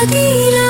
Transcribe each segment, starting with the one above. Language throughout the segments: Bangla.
Madina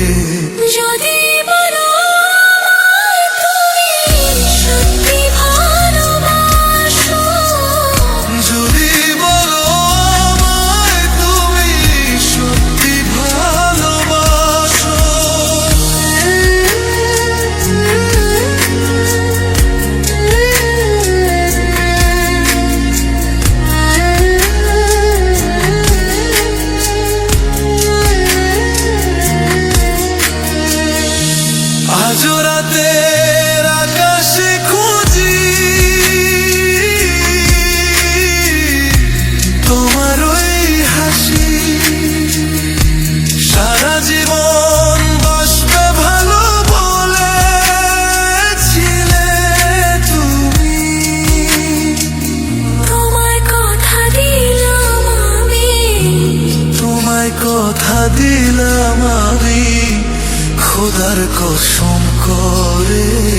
রাতের আকাশে খুঁজি। তোমার ওই হাসি সারা জীবন বাসবে ভালো বলেছিলে তুমি। তোমায় কথা দিলাম আমি। তোমায় কথা দিলাম আমি। খোদার কসম করে